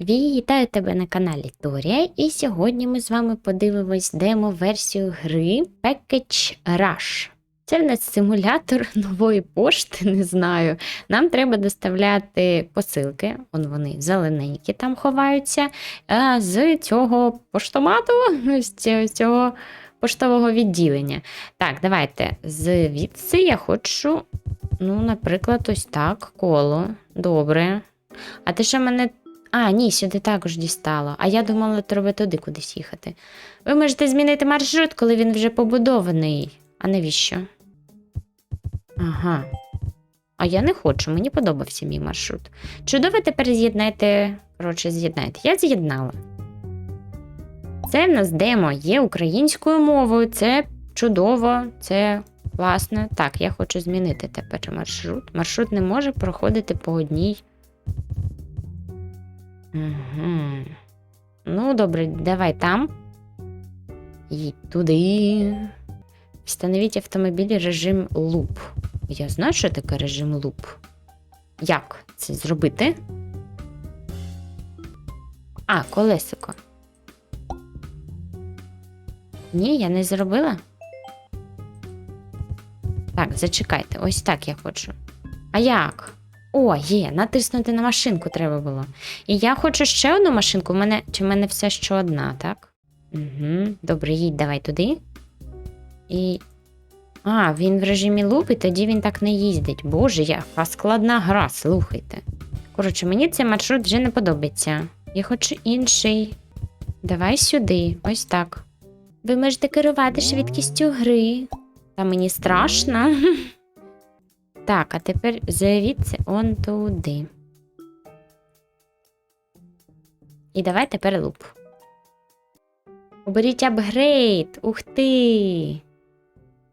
Вітаю тебе на каналі Торія, і сьогодні ми з вами подивимось демо-версію гри Package Rush. Це в нас симулятор нової пошти, не знаю. Нам треба доставляти посилки, он вони зелененькі там ховаються, з цього поштомату, з цього- поштового відділення. Так, давайте звідси я хочу, ну, наприклад, ось так, коло. Добре. А ти що мене а, ні, сюди також дістало. А я думала, треба туди кудись їхати. Ви можете змінити маршрут, коли він вже побудований. А навіщо? Ага. А я не хочу, мені подобався мій маршрут. Чудово тепер з'єднайте. Коротше, з'єднайте. Я з'єднала. Це в нас демо є українською мовою. Це чудово, це класно. Так, я хочу змінити тепер маршрут. Маршрут не може проходити по одній Угу. Ну, добре, давай там. І туди. Встановіть автомобіль режим луп. Я знаю, що таке режим луп. Як це зробити? А, колесико. Ні, я не зробила. Так, зачекайте, ось так я хочу. А як? О, є, натиснути на машинку треба було. І я хочу ще одну машинку. У мене, чи в мене все ще одна, так? Угу. Добре, їдь давай туди. І. А, він в режимі луп, і тоді він так не їздить. Боже, яка складна гра, слухайте. Коротше, мені цей маршрут вже не подобається. Я хочу інший. Давай сюди, ось так. Ви можете керувати швидкістю гри. Та мені страшно. Так, а тепер звідси он туди. І давай тепер луп. Оберіть апгрейд. Ух ти!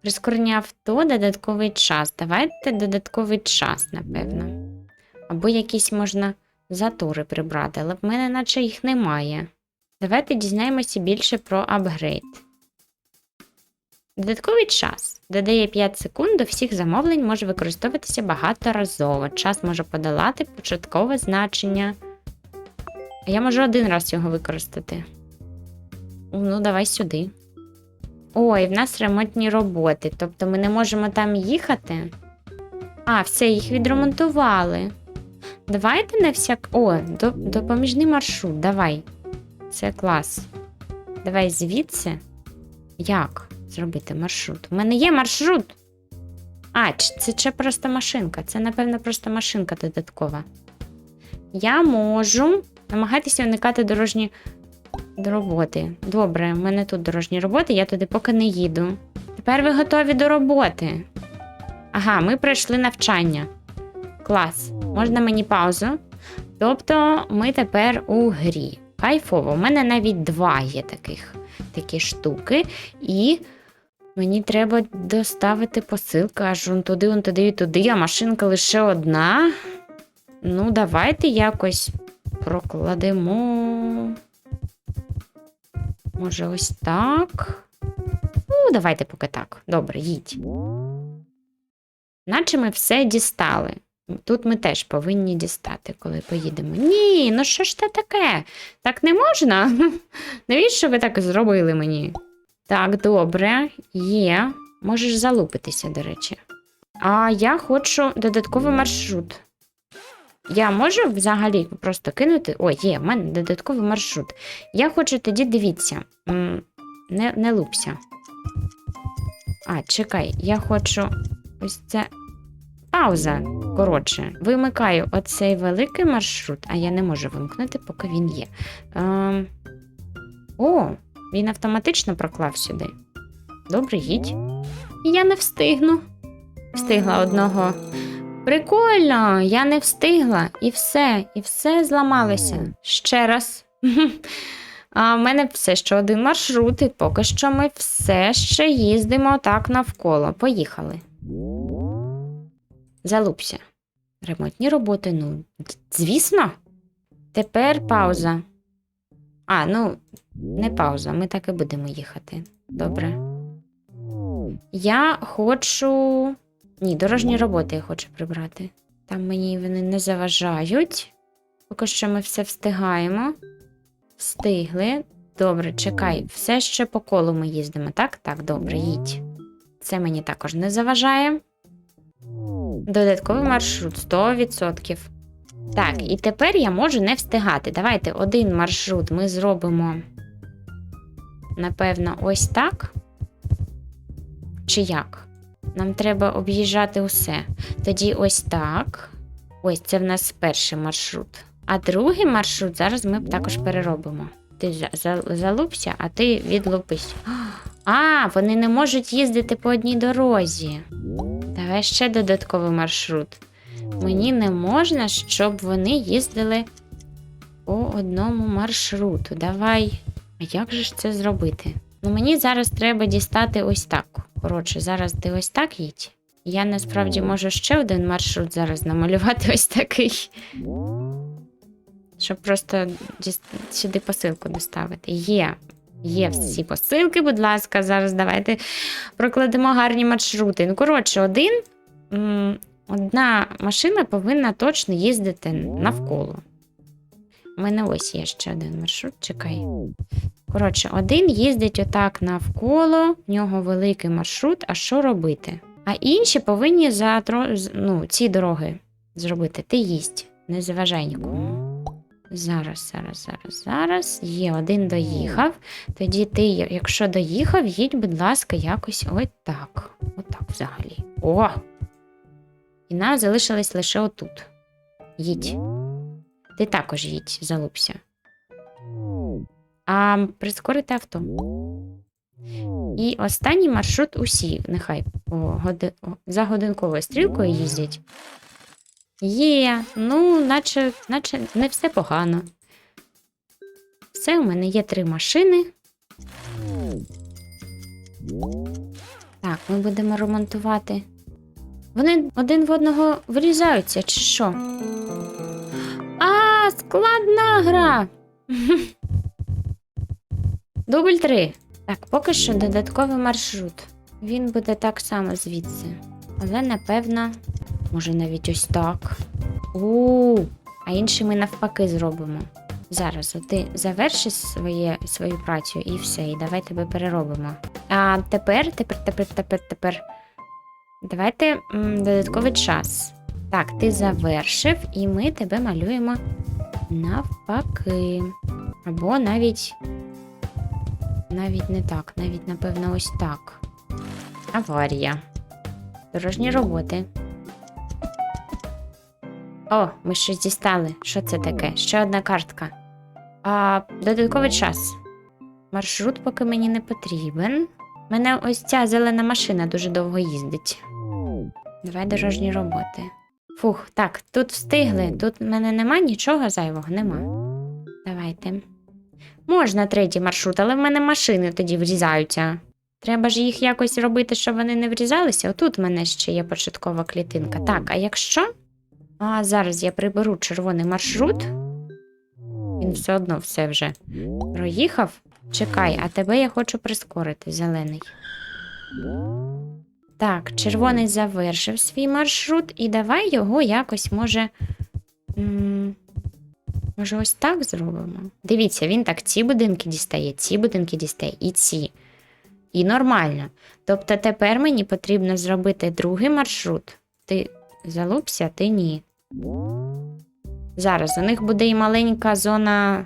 Прискорення авто, додатковий час. Давайте додатковий час, напевно. Або якісь можна затори прибрати, але в мене наче їх немає. Давайте дізнаємося більше про апгрейд. Додатковий час додає 5 секунд до всіх замовлень, може використовуватися багаторазово. Час може подолати початкове значення. Я можу один раз його використати. Ну, давай сюди. Ой, в нас ремонтні роботи. Тобто ми не можемо там їхати. А, все, їх відремонтували. Давайте на всяк. О, допоміжний маршрут, давай. Це клас. Давай звідси. Як зробити маршрут? У мене є маршрут. А, це ще просто машинка. Це, напевно, просто машинка додаткова. Я можу намагатися уникати дорожні до роботи. Добре, в мене тут дорожні роботи, я туди поки не їду. Тепер ви готові до роботи. Ага, ми пройшли навчання. Клас. Можна мені паузу? Тобто ми тепер у грі. Кайфово. У мене навіть два є таких такі штуки. І мені треба доставити посилку аж он туди, он туди і туди, а машинка лише одна. Ну, давайте якось прокладемо. Може, ось так. Ну, давайте поки так. Добре, їдь. Наче ми все дістали. Тут ми теж повинні дістати, коли поїдемо. Ні, ну що ж це таке? Так не можна? Навіщо ви так зробили мені? Так, добре, є. Можеш залупитися, до речі. А я хочу додатковий маршрут. Я можу взагалі просто кинути. О, є, в мене додатковий маршрут. Я хочу тоді дивіться. Не, не лупся. А, чекай, я хочу ось це. Пауза. Коротше, вимикаю оцей великий маршрут, а я не можу вимкнути, поки він є. Ем... О, він автоматично проклав сюди. Добре, їдь. Я не встигну. Встигла одного. Прикольно, я не встигла. І все, і все зламалося. Ще раз. А в мене все ще один маршрут, і поки що ми все ще їздимо так навколо. Поїхали. Залупся. Ремонтні роботи, ну, звісно. Тепер пауза. А, ну, не пауза, ми так і будемо їхати. Добре. Я хочу. Ні, дорожні роботи я хочу прибрати. Там мені вони не заважають. Поки що ми все встигаємо. Встигли. Добре, чекай, все ще по колу ми їздимо, так? Так, добре, їдь. Це мені також не заважає. Додатковий маршрут 100%. Так, і тепер я можу не встигати. Давайте один маршрут ми зробимо. Напевно, ось так. Чи як? Нам треба об'їжджати усе. Тоді ось так. Ось це в нас перший маршрут. А другий маршрут зараз ми також переробимо. Ти за- за- залупся, а ти відлупись. А, вони не можуть їздити по одній дорозі. Давай ще додатковий маршрут. Мені не можна, щоб вони їздили по одному маршруту. Давай. А як же ж це зробити? Ну, мені зараз треба дістати ось так. Коротше, зараз ти ось так їдь. Я насправді можу ще один маршрут зараз намалювати ось такий. Щоб просто сюди посилку доставити. Є. Є всі посилки, будь ласка, зараз давайте прокладемо гарні маршрути. Ну, коротше, один, одна машина повинна точно їздити навколо. У мене ось є ще один маршрут, чекай. Коротше, один їздить отак навколо, в нього великий маршрут, а що робити? А інші повинні за ну, ці дороги зробити. Ти їсть, не заважай нікому. Зараз, зараз, зараз, зараз. Є один доїхав. Тоді ти, якщо доїхав, їдь, будь ласка, якось ось так. Отак взагалі. О! І нам залишилось лише отут. Їдь. Ти також їдь, залупся. А прискорити авто. І останній маршрут усі, нехай по годи... о, за годинковою стрілкою їздять. Є, ну, наче, наче не все погано. Все, у мене є три машини. Так, ми будемо ремонтувати. Вони один в одного врізаються, чи що? А, складна гра. Дубль 3. Так, поки що додатковий маршрут. Він буде так само звідси. Але напевно, може навіть ось так. у а інший ми навпаки зробимо. Зараз от ти завершиш своє, свою працю і все, і давай тебе переробимо. А тепер, тепер, тепер, тепер, тепер. Давайте м, додатковий час. Так, ти завершив, і ми тебе малюємо навпаки. Або навіть. Навіть не так, навіть, напевно, ось так. Аварія. Дорожні роботи. О, ми щось дістали. Що це таке? Ще одна картка. А, додатковий час. Маршрут поки мені не потрібен. Мене ось ця зелена машина дуже довго їздить. Давай дорожні роботи. Фух, так, тут встигли. Тут в мене нема нічого зайвого, нема. Давайте. Можна третій маршрут, але в мене машини тоді врізаються. Треба ж їх якось робити, щоб вони не врізалися. Отут в мене ще є початкова клітинка. Так, а якщо. А зараз я приберу червоний маршрут. Він все одно все вже проїхав. Чекай, а тебе я хочу прискорити, зелений. Так, червоний завершив свій маршрут, і давай його якось може. Може, ось так зробимо? Дивіться, він так ці будинки дістає, ці будинки дістає і ці. І нормально. Тобто тепер мені потрібно зробити другий маршрут. Ти залупся, ти ні. Зараз у них буде і маленька зона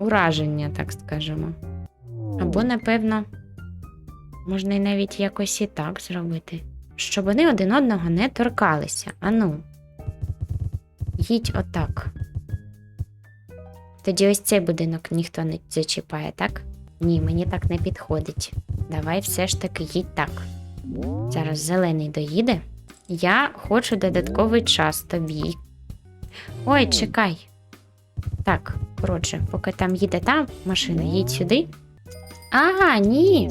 ураження, так скажемо. Або, напевно, можна і навіть якось і так зробити, щоб вони один одного не торкалися. Ану, їдь отак. Тоді ось цей будинок ніхто не зачіпає, так? Ні, мені так не підходить. Давай все ж таки їдь так. Зараз зелений доїде. Я хочу додатковий час тобі. Ой, чекай. Так, коротше, поки там їде та машина, їдь сюди. Ага, ні.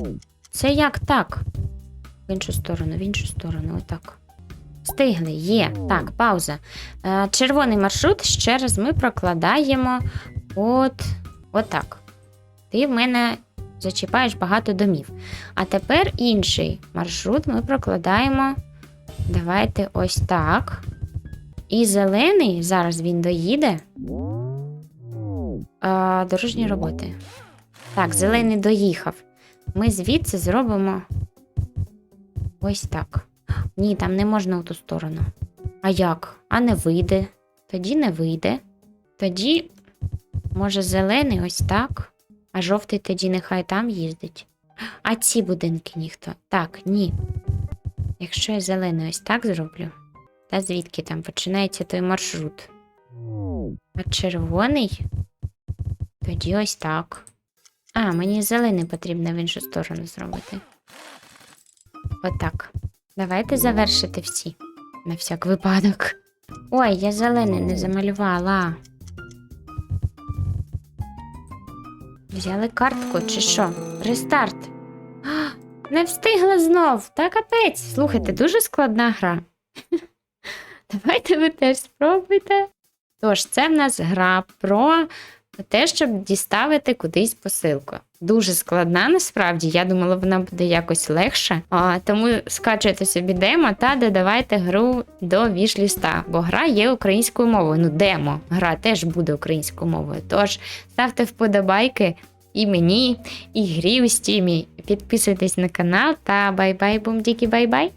Це як так? В іншу сторону, в іншу сторону, отак. Встигли, є. Так, пауза. Е, червоний маршрут ще раз ми прокладаємо от отак. Ти в мене зачіпаєш багато домів. А тепер інший маршрут ми прокладаємо. Давайте ось так. І зелений, зараз він доїде. А, дорожні роботи. Так, зелений доїхав. Ми звідси зробимо ось так. Ні, там не можна у ту сторону. А як? А не вийде. Тоді не вийде. Тоді, може, зелений ось так, а жовтий тоді нехай там їздить. А ці будинки ніхто. Так, ні. Якщо я зелений ось так зроблю, та звідки там починається той маршрут? А червоний? Тоді ось так. А, мені зелений потрібно в іншу сторону зробити. Отак. Давайте завершити всі. На всяк випадок. Ой, я зелений не замалювала. Взяли картку чи що? Рестарт. А, не встигла знов. Та капець. Слухайте, дуже складна гра. Давайте ви теж спробуйте. Тож, це в нас гра про те, щоб діставити кудись посилку. Дуже складна, насправді. Я думала, вона буде якось легше. А, тому скачуйте собі демо та додавайте гру до вішліста, бо гра є українською мовою. Ну, демо, гра теж буде українською мовою. Тож ставте вподобайки і мені, і грі у стімі. Підписуйтесь на канал та бай-бай, бумдіки, бай-бай!